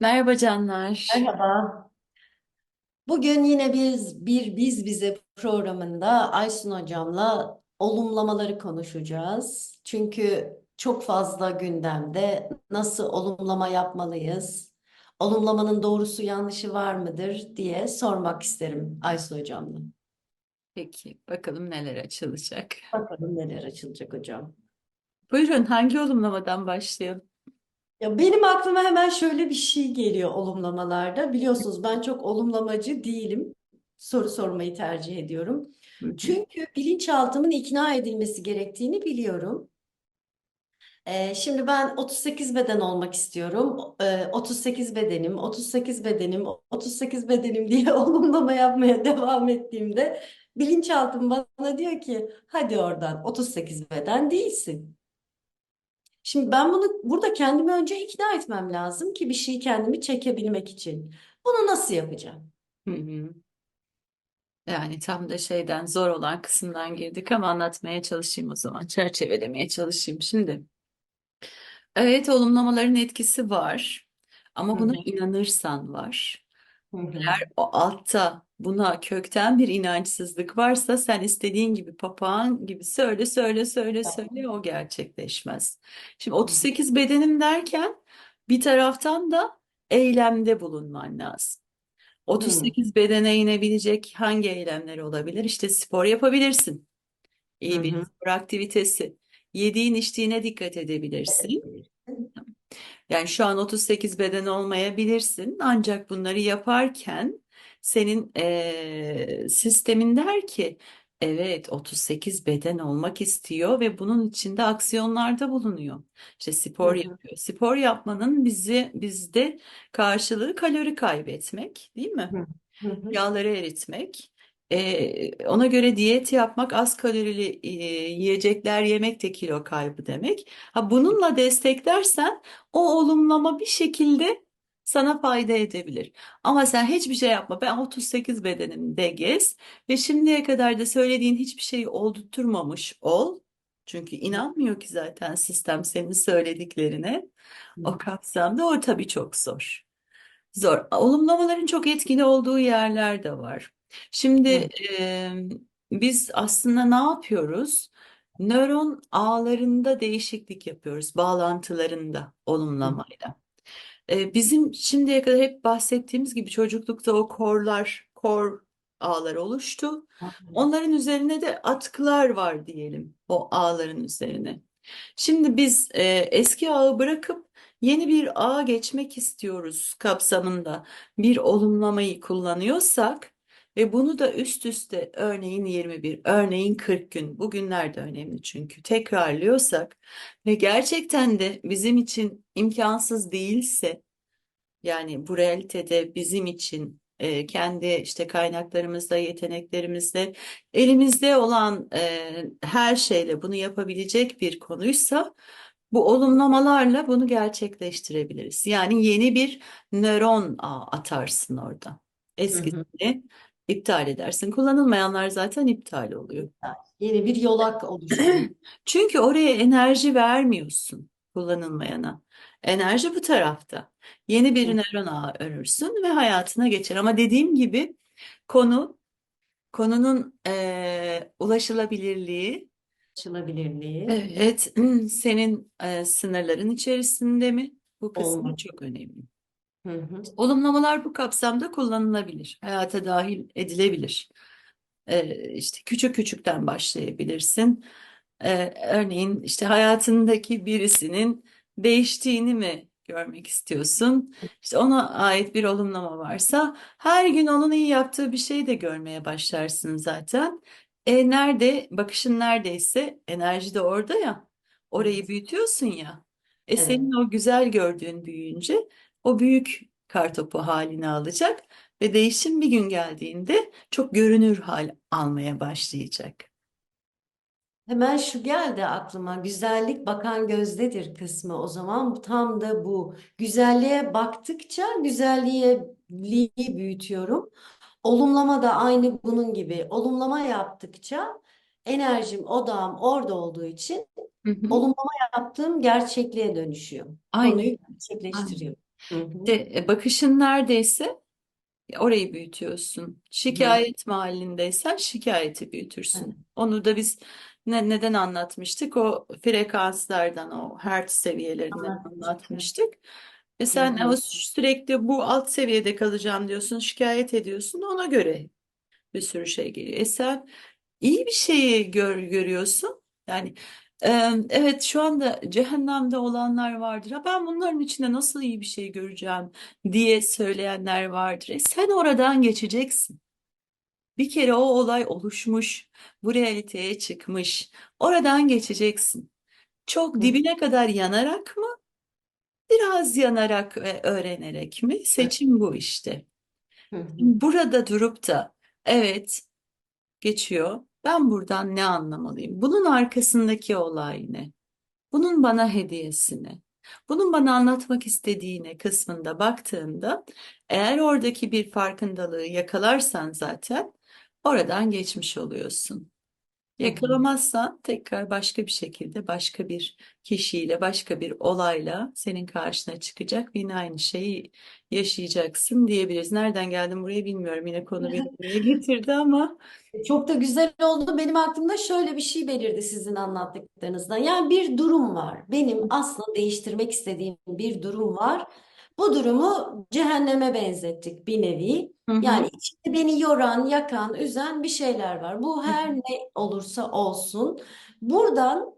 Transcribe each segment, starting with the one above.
Merhaba canlar. Merhaba. Bugün yine biz bir Biz Bize programında Aysun hocamla olumlamaları konuşacağız. Çünkü çok fazla gündemde nasıl olumlama yapmalıyız, olumlamanın doğrusu yanlışı var mıdır diye sormak isterim Aysun hocamla. Peki, bakalım neler açılacak. Bakalım neler açılacak hocam. Buyurun, hangi olumlamadan başlayalım? Ya benim aklıma hemen şöyle bir şey geliyor olumlamalarda. Biliyorsunuz ben çok olumlamacı değilim. Soru sormayı tercih ediyorum. Hı hı, Çünkü bilinçaltımın ikna edilmesi gerektiğini biliyorum. Ee, şimdi ben 38 beden olmak istiyorum. Ee, 38 bedenim, 38 bedenim, 38 bedenim diye olumlama yapmaya devam ettiğimde bilinçaltım bana diyor ki hadi oradan 38 beden değilsin. Şimdi ben bunu burada kendimi önce ikna etmem lazım ki bir şeyi kendimi çekebilmek için. Bunu nasıl yapacağım? hı hı. Yani tam da şeyden zor olan kısımdan girdik ama anlatmaya çalışayım o zaman. Çerçevelemeye çalışayım. Şimdi, evet olumlamaların etkisi var. Hı Ama buna hı, inanırsan var. hı hı, Eğer o altta buna kökten bir inançsızlık varsa sen istediğin gibi papağan gibi söyle söyle söyle söyle o gerçekleşmez. Şimdi hı 38 bedenim derken bir taraftan da eylemde bulunman lazım. hı, 38 bedene inebilecek hangi eylemler olabilir? İşte spor yapabilirsin. İyi bir hı. spor aktivitesi. Yediğin içtiğine dikkat edebilirsin. bilirsin. Yani şu an 38 beden olmayabilirsin ancak bunları yaparken senin eee, sistemin der ki evet 38 beden olmak istiyor ve bunun içinde aksiyonlarda bulunuyor. İşte Hı spor hı, yapıyor. Spor yapmanın bizi bizde karşılığı kalori kaybetmek, değil mi? hı hı, hı Yağları eritmek. Ee, ona göre diyet yapmak, az kalorili e, yiyecekler yemek de kilo kaybı demek. Ha, bununla desteklersen o olumlama bir şekilde sana fayda edebilir. Ama sen hiçbir şey yapma. Ben 38 bedenimde gez ve şimdiye kadar da söylediğin hiçbir şeyi oldurtmamış ol. Çünkü inanmıyor ki zaten sistem senin söylediklerine. O kapsamda o tabii çok zor. Zor. Olumlamaların çok etkili olduğu yerler de var. Şimdi e, biz aslında ne yapıyoruz? Nöron ağlarında değişiklik yapıyoruz, bağlantılarında olumlamayla. E, bizim şimdiye kadar hep bahsettiğimiz gibi çocuklukta o korlar, kor ağlar oluştu. Onların üzerine de atkılar var diyelim, o ağların üzerine. Şimdi biz e, eski ağı bırakıp yeni bir ağa geçmek istiyoruz kapsamında bir olumlamayı kullanıyorsak ve bunu da üst üste örneğin 21, örneğin 40 gün, bugünler de önemli çünkü tekrarlıyorsak ve gerçekten de bizim için imkansız değilse yani bu realitede bizim için e, kendi işte kaynaklarımızla, yeteneklerimizle, elimizde olan e, her şeyle bunu yapabilecek bir konuysa bu olumlamalarla bunu gerçekleştirebiliriz. Yani yeni bir nöron ağı atarsın orada. hı hı. İptal edersin. Kullanılmayanlar zaten iptal oluyor. Yeni bir yolak oluşturur. Çünkü oraya enerji vermiyorsun kullanılmayana. Enerji bu tarafta. Yeni bir nöron ağı örürsün ve hayatına geçer. Ama dediğim gibi konu konunun eee, ulaşılabilirliği Açılabilirliği evet senin eee, sınırların içerisinde mi? Bu kısmı olmak. çok önemli. Hı hı, Olumlamalar bu kapsamda kullanılabilir. Hayata dahil edilebilir. Ee, işte küçük küçükten başlayabilirsin. Ee, örneğin işte hayatındaki birisinin değiştiğini mi görmek istiyorsun? İşte ona ait bir olumlama varsa her gün onun iyi yaptığı bir şeyi de görmeye başlarsın zaten. E, nerede bakışın neredeyse enerji de orada ya. Orayı büyütüyorsun ya. E Evet. senin o güzel gördüğün büyüyünce o büyük kartopu halini alacak ve değişim bir gün geldiğinde çok görünür hal almaya başlayacak. Hemen şu geldi aklıma. Güzellik bakan gözdedir kısmı. O zaman tam da bu. Güzelliğe baktıkça güzelliği büyütüyorum. Olumlama da aynı bunun gibi. Olumlama yaptıkça enerjim, odağım orada olduğu için Hı hı. olumlama yaptığım gerçekliğe dönüşüyor. Aynen, Konuyu aynen. Hı hı. De, e, bakışın neredeyse orayı büyütüyorsun. Şikayet mahallindeysen şikayeti Evet. büyütürsün. Onu da biz ne, neden anlatmıştık? O frekanslardan, o hertz seviyelerinden Anlatmıştık. anlatmıştık. E Hı sen hı. sürekli bu alt seviyede kalacağım diyorsun, şikayet ediyorsun. Ona göre bir sürü şey geliyor. E sen iyi bir şeyi gör, görüyorsun. Yani evet şu anda cehennemde olanlar vardır. Ha, ben bunların içinde nasıl iyi bir şey göreceğim diye söyleyenler vardır. E sen oradan geçeceksin. Bir kere o olay oluşmuş, bu realiteye çıkmış. Oradan geçeceksin. Çok Hı dibine kadar yanarak mı, biraz yanarak ve öğrenerek mi? Seçim bu işte. Hı hı. Burada durup da evet geçiyor. Ben buradan ne anlamalıyım? Bunun arkasındaki olay ne? Bunun bana hediyesini, bunun bana anlatmak istediğine kısmında baktığında eğer oradaki bir farkındalığı yakalarsan zaten oradan geçmiş oluyorsun. Yakalamazsan tekrar başka bir şekilde başka bir kişiyle başka bir olayla senin karşına çıkacak ve yine aynı şeyi yaşayacaksın diyebiliriz. Nereden geldim buraya bilmiyorum. Yine konu beni buraya getirdi ama. Çok da güzel oldu. Benim aklımda şöyle bir şey belirdi sizin anlattıklarınızdan. Yani bir durum var. Benim aslında değiştirmek istediğim bir durum var. Bu durumu cehenneme benzettik bir nevi. Hı hı. Yani içinde beni yoran, yakan, üzen bir şeyler var. Bu hı. her ne olursa olsun. Buradan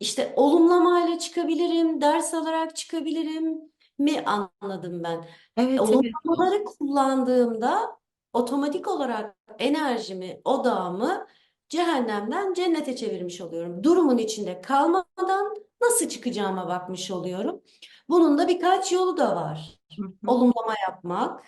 işte olumlamayla çıkabilirim, ders alarak çıkabilirim mi anladım ben. Evet evet. Olumlamaları kullandığımda otomatik olarak enerjimi, odağımı cehennemden cennete çevirmiş oluyorum. Durumun içinde kalmadan nasıl çıkacağıma bakmış oluyorum. Bunun da birkaç yolu da var. Hı hı. Olumlama yapmak,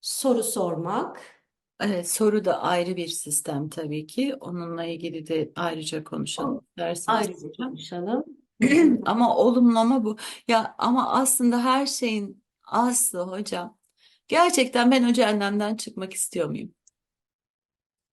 soru sormak. Evet, soru da ayrı bir sistem tabii ki. Onunla ilgili de ayrıca konuşalım O derseniz ayrıca hocam. konuşalım. Ama olumlama bu. Ya ama aslında her şeyin aslı hocam. Gerçekten ben o cehennemden çıkmak istiyor muyum?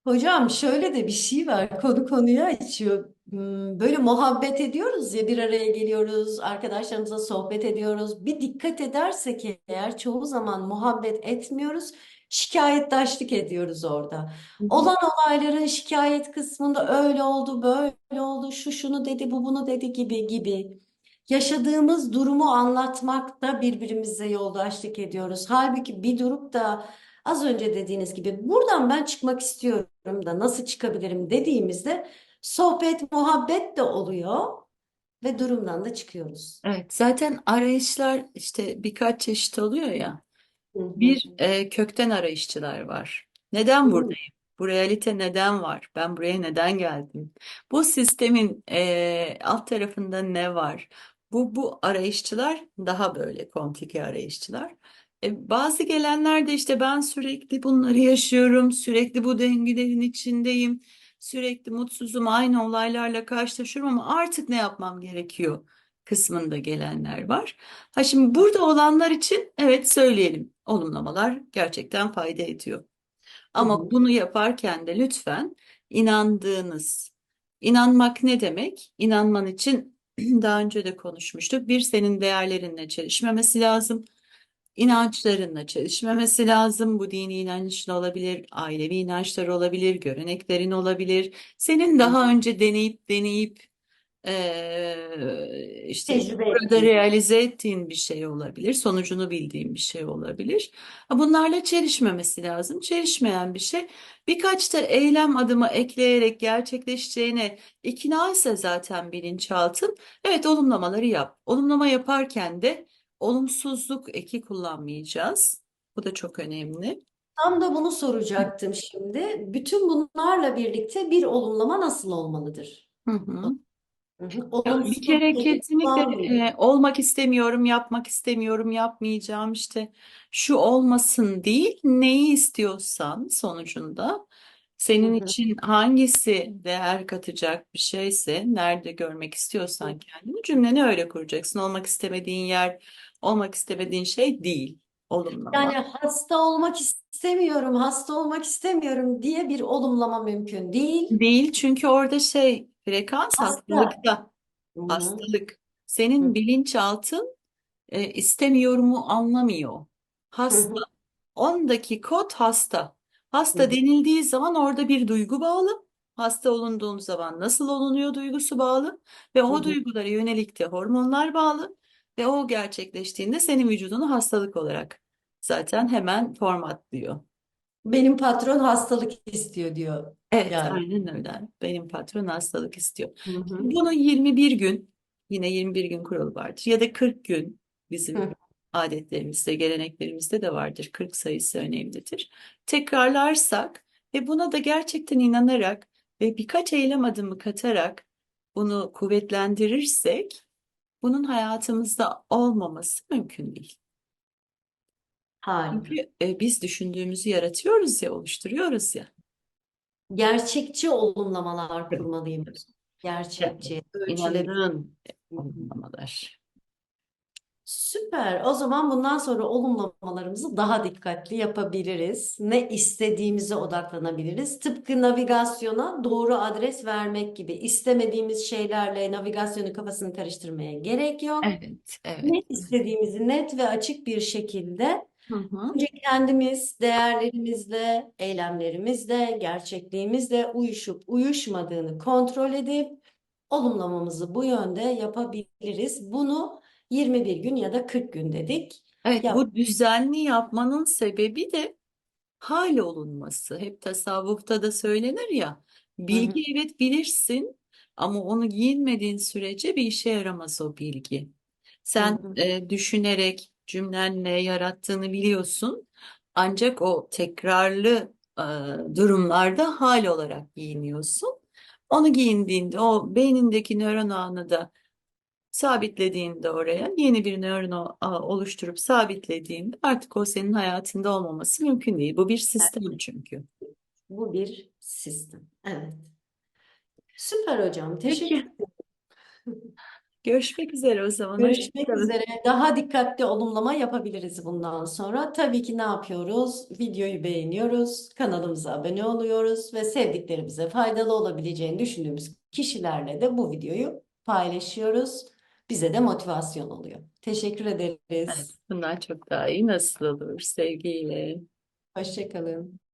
Hocam şöyle de bir şey var. Konu konuyu açıyor. Hmm, Böyle muhabbet ediyoruz ya bir araya geliyoruz, arkadaşlarımızla sohbet ediyoruz. Bir dikkat edersek eğer çoğu zaman muhabbet etmiyoruz, şikayettaşlık ediyoruz orada. Hı hı. Olan olayların şikayet kısmında öyle oldu, böyle oldu, şu şunu dedi, bu bunu dedi gibi gibi. Yaşadığımız durumu anlatmakta birbirimize yoldaşlık ediyoruz. Halbuki bir durup da Az önce dediğiniz gibi buradan ben çıkmak istiyorum da nasıl çıkabilirim dediğimizde sohbet, muhabbet de oluyor ve durumdan da çıkıyoruz. Evet, zaten arayışlar işte birkaç çeşit oluyor ya. Hı hı. Bir e, kökten arayışçılar var. Neden buradayım? Bu realite neden var? Ben buraya neden geldim? Bu sistemin e, alt tarafında ne var? Bu bu arayışçılar daha böyle komplike arayışçılar. E, bazı gelenler de işte ben sürekli bunları yaşıyorum, sürekli bu döngülerin içindeyim, sürekli mutsuzum, aynı olaylarla karşılaşıyorum ama artık ne yapmam gerekiyor kısmında gelenler var. Ha şimdi burada olanlar için evet söyleyelim. Olumlamalar gerçekten fayda ediyor. Ama bunu yaparken de lütfen inandığınız, inanmak ne demek? İnanman için daha önce de konuşmuştuk. Bir senin değerlerinle çelişmemesi lazım. İnançlarınla çelişmemesi lazım. Bu dini inançın olabilir, ailevi inançlar olabilir, göreneklerin olabilir. Senin daha önce deneyip deneyip işte Tecrübe burada realize ettiğin bir şey olabilir, sonucunu bildiğin bir şey olabilir. Bunlarla çelişmemesi lazım. Çelişmeyen bir şey birkaç da eylem adımı ekleyerek gerçekleşeceğine ikna ise zaten bilinçaltın. Evet olumlamaları yap. Olumlama yaparken de olumsuzluk eki kullanmayacağız. Bu da çok önemli. Tam da bunu soracaktım şimdi. Bütün bunlarla birlikte bir olumlama nasıl olmalıdır? Hı hı. Hı hı. Ya bir kere peki kesinlikle kullanmıyor. e, olmak istemiyorum, yapmak istemiyorum, yapmayacağım işte şu olmasın değil, neyi istiyorsan sonucunda senin hı. için hangisi değer katacak bir şeyse, nerede görmek istiyorsan kendini cümleni öyle kuracaksın. Olmak istemediğin yer, olmak istemediğin şey değil, olumlama. Yani hasta olmak istemiyorum, hasta olmak istemiyorum diye bir olumlama mümkün değil. Değil çünkü orada şey frekans Hasta. hastalıkta. Hı hı. Hastalık. Senin Hı bilinçaltın e, istemiyorumu anlamıyor. Hasta. Ondaki kod hasta. Hasta hı, denildiği zaman orada bir duygu bağlı. Hasta olunduğum zaman nasıl olunuyor duygusu bağlı ve o hı. duygulara yönelik de hormonlar bağlı ve o gerçekleştiğinde senin vücudunu hastalık olarak zaten hemen formatlıyor. Benim patron hastalık istiyor diyor Evet, yani. aynen öyle. Benim patron hastalık istiyor. Hı hı, Bunu 21 gün, yine 21 gün kuralı vardır. Ya da 40 gün bizim hı. Adetlerimizde, geleneklerimizde de vardır. 40 sayısı önemlidir. Tekrarlarsak ve buna da gerçekten inanarak ve birkaç eylem adımı katarak bunu kuvvetlendirirsek bunun hayatımızda olmaması mümkün değil. Harika. Çünkü e, biz düşündüğümüzü yaratıyoruz ya, oluşturuyoruz ya. Gerçekçi olumlamalar kurmalıyım. Gerçekçi. İnandığın olumlamalar. Süper. O zaman bundan sonra olumlamalarımızı daha dikkatli yapabiliriz. Ne istediğimize odaklanabiliriz. Tıpkı navigasyona doğru adres vermek gibi istemediğimiz şeylerle navigasyonun kafasını karıştırmaya gerek yok. Evet, evet. Ne istediğimizi net ve açık bir şekilde Hı hı. önce kendimiz değerlerimizle, eylemlerimizle, gerçekliğimizle uyuşup uyuşmadığını kontrol edip olumlamamızı bu yönde yapabiliriz. Bunu 21 gün ya da 40 gün dedik. Evet, Yap. bu düzenli yapmanın sebebi de hal olunması. Hep tasavvufta da söylenir ya, bilgi evet bilirsin ama onu giyinmediğin sürece bir işe yaramaz o bilgi. Hı Sen hı. e, düşünerek cümlenle yarattığını biliyorsun. Ancak o tekrarlı e, durumlarda hal olarak giyiniyorsun. Onu giyindiğinde o beynindeki nöron ağını da sabitlediğinde oraya yeni bir nöron oluşturup sabitlediğinde artık o senin hayatında olmaması mümkün değil. Bu bir sistem çünkü. Bu bir sistem. Evet. Süper hocam. Teşekkür görüşmek üzere o zaman. Görüşmek Hoşçakalın. üzere. Daha dikkatli olumlama yapabiliriz bundan sonra. Tabii ki ne yapıyoruz? Videoyu beğeniyoruz, kanalımıza abone oluyoruz ve sevdiklerimize faydalı olabileceğini düşündüğümüz kişilerle de bu videoyu paylaşıyoruz. Bize de motivasyon oluyor. Teşekkür Evet, ederiz. bundan çok daha iyi nasıl olur sevgiyle. Hoşça kalın.